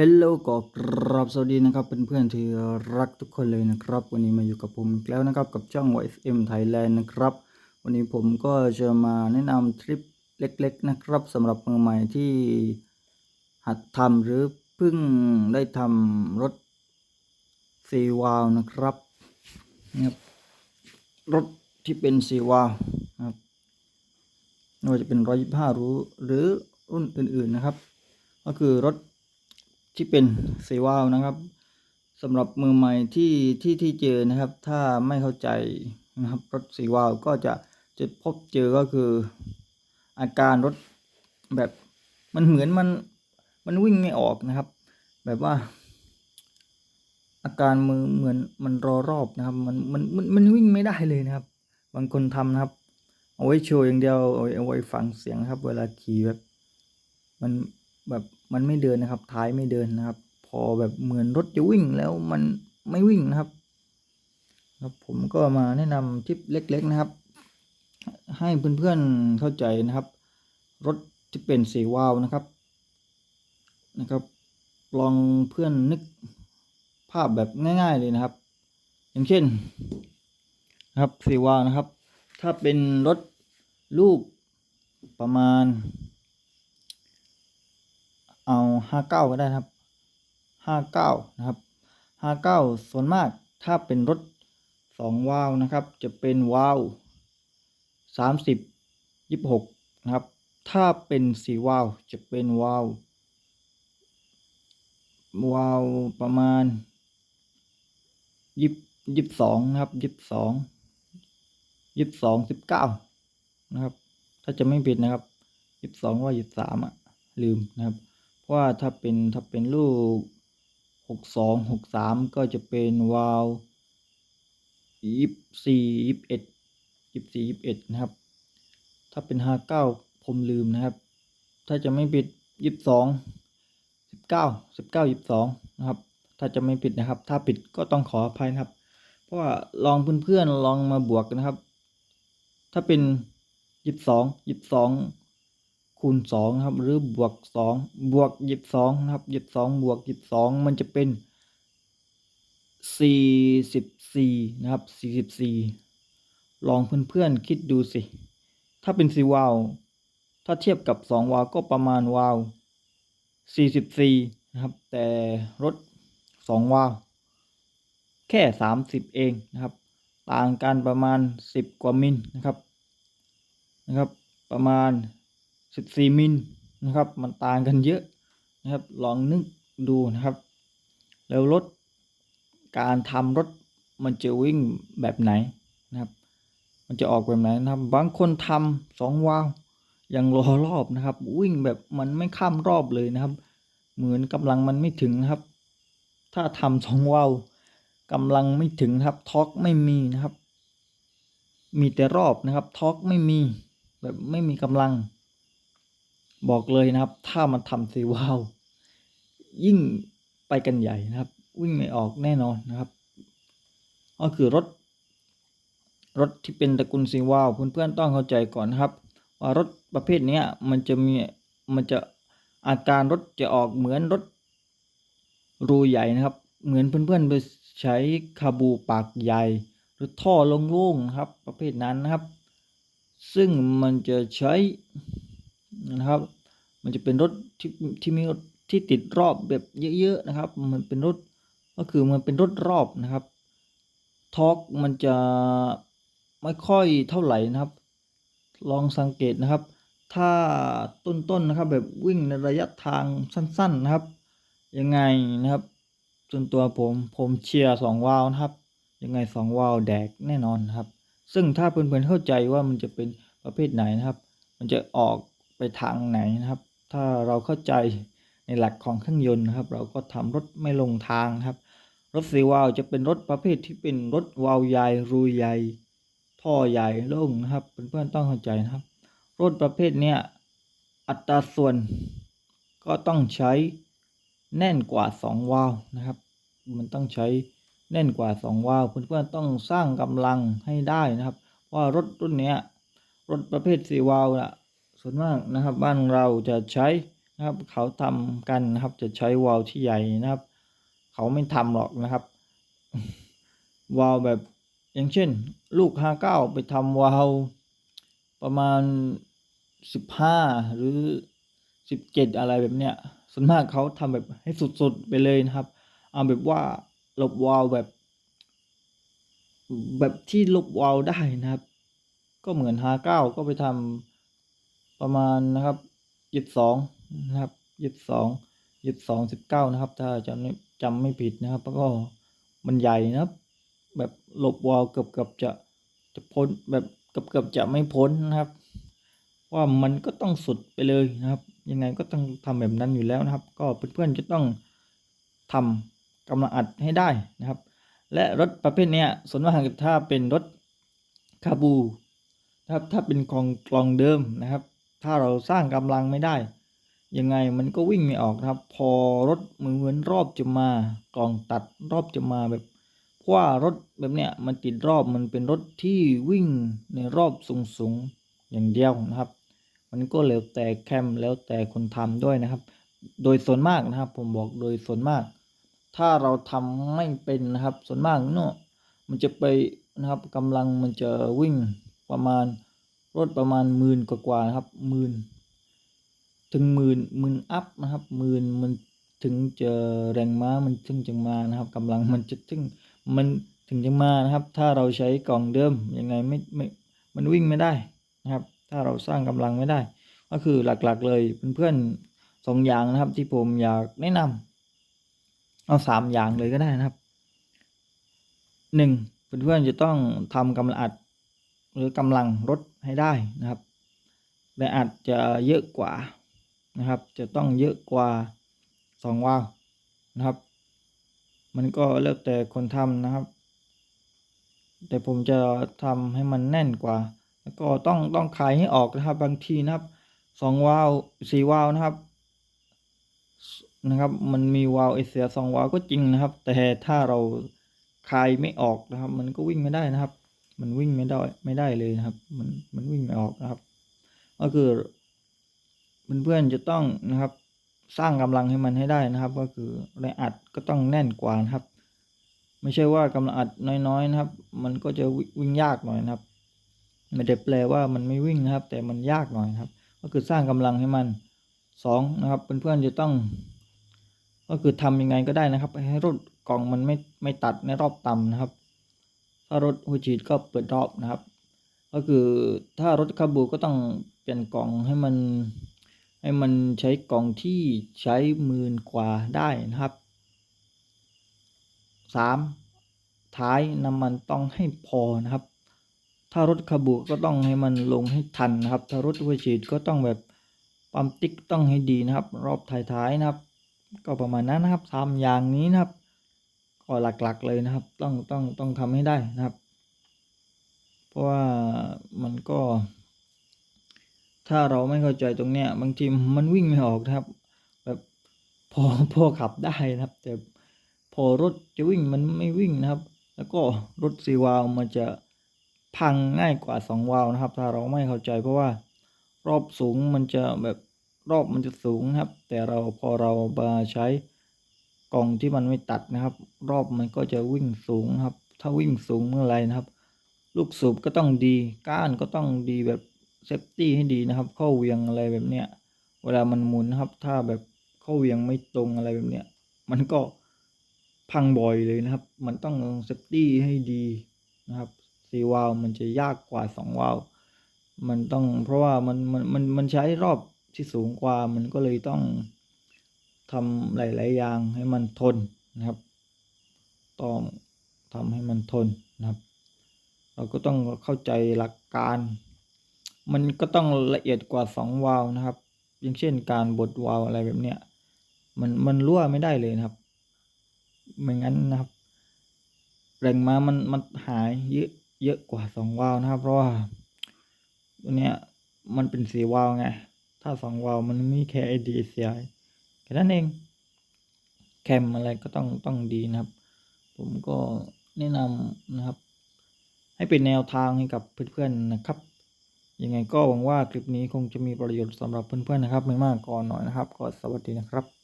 ฮลโหลก็ครับสวัสดีนะครับเพื่อนๆที่รักทุกคนเลยนะครับ วันนี้มาอยู่กับผมอีกแล้วนะครับกับช่อง YSM Thailand นะครับ วันนี้ผมก็จะมาแนะนำทริปเล็ก ๆนะครับสำหรับมือใหม่ที่หัดทำหรือเพิ่งได้ทำรถซีวาลนะครับนะครับรถที่เป็นซีวาลนะครับไม่ว่าจะเป็นร้อยยี่ห้ารู้หรือรุ่นอื่นๆนะครับ ก็คือรถ ที่เป็นซีวาลนะครับสำหรับมือใหม่ที่ที่ที่เจอนะครับ ถ้าไม่เข้าใจนะครับรถซีวาลก็จะจะพบเจอก็คือ อาการรถแบบมันเหมือนมันมันวิ่งไม่ออกนะครับ แบบว่า อาการมือเหมือนมันรอรอบนะครับ มันมันมันมันวิ่งไม่ได้เลยนะครับ บางคนทำนะครับ เอาไว้โชว์อย่างเดียวเอาไว้เอาไว้ฟังเสียงครับ เวลาขี่แบบ มัน แบบมันไม่เดินนะครับ ท้ายไม่เดินนะครับ พอแบบเหมือนรถจะวิ่งแล้วมันไม่วิ่งนะครับ ครับผมก็มาแนะนำทิปเล็ก ๆนะครับ ให้เพื่อนๆเข้าใจนะครับ รถที่เป็นสีวาวนะครับนะครับ ลองเพื่อนนึกภาพแบบง่าย ๆเลยนะครับ อย่างเช่นนะครับสีวาวนะครับ ถ้าเป็นรถลูกประมาณ เอาห้าเก้าก็ได้ครับห้าเก้านะครับห้าเก้าส่วนมากถ้าเป็นรถสองวาล์วนะครับ จะเป็นวาล์วสามสิบยี่หกนะครับ ถ้าเป็นสี่วาล์วจะเป็นวาล์ววาล์วประมาณยี่ยี่สองนะครับยี่สองยี่สองสิบเก้านะครับ ถ้าจะไม่ผิดนะครับยี่สองว่ายี่สามอะลืมนะครับ เพราะว่าถ้าเป็นถ้าเป็นลูกหกสองหกสามก็จะเป็นวาล์วยี่สี่ยี่เอ็ดยี่สี่ยี่เอ็ดนะครับ ถ้าเป็นห้าเก้าผมลืมนะครับ ถ้าจะไม่ผิดยี่สองสิบเก้าสิบเก้ายี่สองนะครับ ถ้าจะไม่ผิดนะครับ ถ้าผิดก็ต้องขออภัยนะครับ เพราะว่าลองเพื่อนๆลองมาบวกกันะครับ ถ้าเป็นยี่สองยี่สอง คูณสองนะครับ หรือบวกสองบวกยี่สองนะครับยี่สองบวกยี่สองมันจะเป็นสี่สิบสี่นะครับสี่สิบสี่ลองเพื่อนๆคิดดูสิ ถ้าเป็นสี่วาล์วถ้าเทียบกับสองวาล์วก็ประมาณวาล์วสี่สิบสี่นะครับ แต่รถสองวาล์วแค่สามสิบเองนะครับ ต่างกันประมาณสิบกว่ามิลนะครับนะครับ ประมาณ สิบสี่มิลนะครับ มันต่างกันเยอะนะครับ ลองนึกดูนะครับ แล้วรถการทำรถมันจะวิ่งแบบไหนนะครับ มันจะออกแบบไหนนะครับ บางคนทำสองวาล์วยังรอรอบนะครับ วิ่งแบบมันไม่ข้ามรอบเลยนะครับ เหมือนกำลังมันไม่ถึงนะครับ ถ้าทำสองวาล์วกำลังไม่ถึงนะครับท็อกไม่มีนะครับ มีแต่รอบนะครับท็อกไม่มีแบบไม่มีกำลัง บอกเลยนะครับ ถ้ามันทำซีวาวยิ่งไปกันใหญ่นะครับ วิ่งไม่ออกแน่นอนนะครับ ก็คือรถ รถที่เป็นตระกูลซีวาวเพื่อนๆต้องเข้าใจก่อนนะครับ ว่ารถประเภทนี้มันจะมีมันจะอาการรถจะออกเหมือนรถรูใหญ่นะครับ เหมือนเพื่อนๆไปใช้คาบูปากใหญ่ หรือท่อโล่งๆนะครับ ประเภทนั้นนะครับ ซึ่งมันจะใช้ นะครับ มันจะเป็นรถที่ที่มีที่ติดรอบแบบเยอะๆนะครับ มันเป็นรถก็คือมันเป็นรถรอบนะครับทอร์กมันจะไม่ค่อยเท่าไหร่นะครับ ลองสังเกตนะครับ ถ้าต้นๆนนะครับแบบวิ่งในระยะทางสั้นๆนะครับ ยังไงนะครับส่วนตัวผมผมเชียร์สองวาล์วนะครับ ยังไงสองวาล์วแดกแน่นอนนครับ ซึ่งถ้าเพื่อนๆเข้าใจว่ามันจะเป็นประเภทไหนนะครับ มันจะออก ไปทางไหนนะครับ ถ้าเราเข้าใจในหลักของเครื่องยนต์นะครับ เราก็ทำรถไม่ลงทางครับ รถสีวาล์วจะเป็นรถประเภทที่เป็นรถวาล์วใหญ่รูใหญ่ ท่อใหญ่โล่งนะครับเพื่อนๆต้องเข้าใจนะครับ รถประเภทเนี้ยอัตราส่วนก็ต้องใช้แน่นกว่าสองวาล์วนะครับ มันต้องใช้แน่นกว่าสองวาล์วเพื่อนๆต้องสร้างกำลังให้ได้นะครับ ว่ารถรุ่นเนี้ยรถประเภทสีวาล์วน่ะ ส่วนมากนะครับบ้านเราจะใช้นะครับเขาทำกันนะครับจะใช้วาล์วที่ใหญ่นะครับ เขาไม่ทำหรอกนะครับ วาล์วแบบอย่างเช่น ลูกห้าเก้าไปทำวาล์วประมาณสิบห้าหรือสิบเจ็ดอะไรแบบเนี้ยส่วนมากเขาทำแบบให้สุดๆไปเลยนะครับเอาแบบว่าลบวาล์วแบบ แบบที่ลบวาล์วได้นะครับ ก็เหมือนห้าเก้าก็ไปทำ ประมาณนะครับยี่สิบสองนะครับยี่สิบสองยี่สิบสองสิบเก้านะครับ ถ้าจำไม่จำไม่ผิดนะครับแล้วก็มันใหญ่นะครับ แบบหลบวาล์วเกือบเกือบจะจะพ้นแบบเกือบเกือบจะไม่พ้นนะครับ ว่ามันก็ต้องสุดไปเลยนะครับ ยังไงก็ต้องทำแบบนั้นอยู่แล้วนะครับ ก็เพื่อนๆจะต้องทำกำลังอัดให้ได้นะครับ และรถประเภทเนี้ยส่วนมากถ้าเป็นรถคาบูนะครับถ้าเป็นกลองกลองเดิมนะครับ ถ้าเราสร้างกำลังไม่ได้ ยังไงมันก็วิ่งไม่ออกครับ พอรถเหมือนรอบจะมากลองตัดรอบจะมาแบบเพราะว่ารถแบบเนี้ยมันติดรอบมันเป็นรถที่วิ่งในรอบสูงๆอย่างเดียวนะครับ มันก็แล้วแต่แคมแล้วแต่คนทำด้วยนะครับ โดยส่วนมากนะครับ ผมบอกโดยส่วนมาก ถ้าเราทำไม่เป็นนะครับ ส่วนมากเนาะมันจะไปนะครับกำลังมันจะวิ่งประมาณ รถประมาณหมื่นกว่าๆนะครับหมื่นถึงหมื่นหมื่นอัพนะครับหมื่นมันถึงจะแรงม้ามันถึงจะมานะครับกำลังมันจะถึงมันถึงจะมานะครับ ถ้าเราใช้กล่องเดิมยังไงไม่ไม่มันวิ่งไม่ได้นะครับ ถ้าเราสร้างกำลังไม่ได้ ก็คือหลักๆเลยเพื่อนๆสองอย่างนะครับ ที่ผมอยากแนะนำเอาสามอย่างเลยก็ได้นะครับหนึ่งเพื่อนๆจะต้องทำกำลังอัด หรือกำลังรถให้ได้นะครับ และอัดจะเยอะกว่านะครับ จะต้องเยอะกว่าสองวาล์วนะครับ มันก็แล้วแต่คนทำนะครับ แต่ผมจะทำให้มันแน่นกว่า แล้วก็ต้องต้องคายให้ออกนะครับ บางทีนะครับสองวาล์วสี่วาล์วนะครับนะครับมันมีวาล์วเอเสียสองวาล์วก็จริงนะครับ แต่ถ้าเราคลายไม่ออกนะครับ มันก็วิ่งไม่ได้นะครับ มันวิ่งไม่ได้ไม่ได้เลยนะครับ มันมันวิ่งไม่ออกนะครับ ก็คือเพื่อนๆจะต้องนะครับ สร้างกำลังให้มันให้ได้นะครับ ก็คือแรงอัดก็ต้องแน่นกว่านะครับ ไม่ใช่ว่ากำลังอัดน้อยๆนะครับ มันก็จะวิ่งยากหน่อยนะครับไม่ได้แปลว่ามันไม่วิ่งนะครับ แต่มันยากหน่อยครับ ก็คือสร้างกำลังให้มันสองนะครับเพื่อนๆจะต้อง ก็คือทำยังไงก็ได้นะครับ ให้รถกล่องมันไม่ไม่ตัดในรอบต่ำนะครับ ถ้ารถหัวฉีดก็เปิดรอบนะครับ ก็คือถ้ารถคาบูก็ต้องเปลี่ยนกล่องให้มันให้มันใช้กล่องที่ใช้หมื่นกว่าได้นะครับสามท้ายน้ำมันต้องให้พอนะครับ ถ้ารถคาบูก็ต้องให้มันลงให้ทันนะครับ ถ้ารถหัวฉีดก็ต้องแบบปั๊มติ๊กต้องให้ดีนะครับ รอบท้ายๆนะครับ ก็ประมาณนั้นนะครับทำอย่างนี้นะครับ ก็หลักๆเลยนะครับ ต้องต้องต้องทำให้ได้นะครับ เพราะว่ามันก็ ถ้าเราไม่เข้าใจตรงเนี้ย บางทีมันวิ่งไม่ออกนะครับ แบบพอพอขับได้นะครับ แต่พอรถจะวิ่งมันไม่วิ่งนะครับ แล้วก็รถสีวาลมันจะพังง่ายกว่าสองวาลนะครับ ถ้าเราไม่เข้าใจเพราะว่ารอบสูงมันจะแบบรอบมันจะสูงนะครับ แต่เราพอเรามาใช้ กล่องที่มันไม่ตัดนะครับ รอบมันก็จะวิ่งสูงครับ ถ้าวิ่งสูงเมื่อไรนะครับ ลูกสูบก็ต้องดี ก้านก็ต้องดีแบบเซฟตี้ให้ดีนะครับ ข้อเวียงอะไรแบบเนี้ย เวลามันหมุนนะครับ ถ้าแบบข้อเวียงไม่ตรงอะไรแบบเนี้ย มันก็พังบ่อยเลยนะครับ มันต้องเซฟตี้ให้ดีนะครับสี่วาล์วมันจะยากกว่าสองวาล์วมันต้องเพราะว่ามันมันมันมันใช้รอบที่สูงกว่ามันก็เลยต้อง ทำหลาย ๆ อย่างให้มันทนนะครับ ต้องทำให้มันทนนะครับ เราก็ต้องเข้าใจหลักการ มันก็ต้องละเอียดกว่าสองวาล์วนะครับ อย่างเช่นการบดวาล์วอะไรแบบเนี้ยมันมันรั่วไม่ได้เลยนะครับไม่งั้นนะครับ แรงมามันมันหายเยอะเยอะกว่าสองวาล์วนะครับ เพราะว่าตัวเนี้ยมันเป็นสีวาล์วไง ถ้าสองวาล์วมันมีแค่ ADCI แค่นั้นเอง แคมอะไรก็ต้องต้องดีนะครับ ผมก็แนะนำนะครับ ให้เป็นแนวทางให้กับเพื่อนๆนะครับยังไงก็หวังว่าคลิปนี้คงจะมีประโยชน์สำหรับเพื่อนๆนะครับ ไม่มากก็น้อยนะครับ ก็สวัสดีนะครับ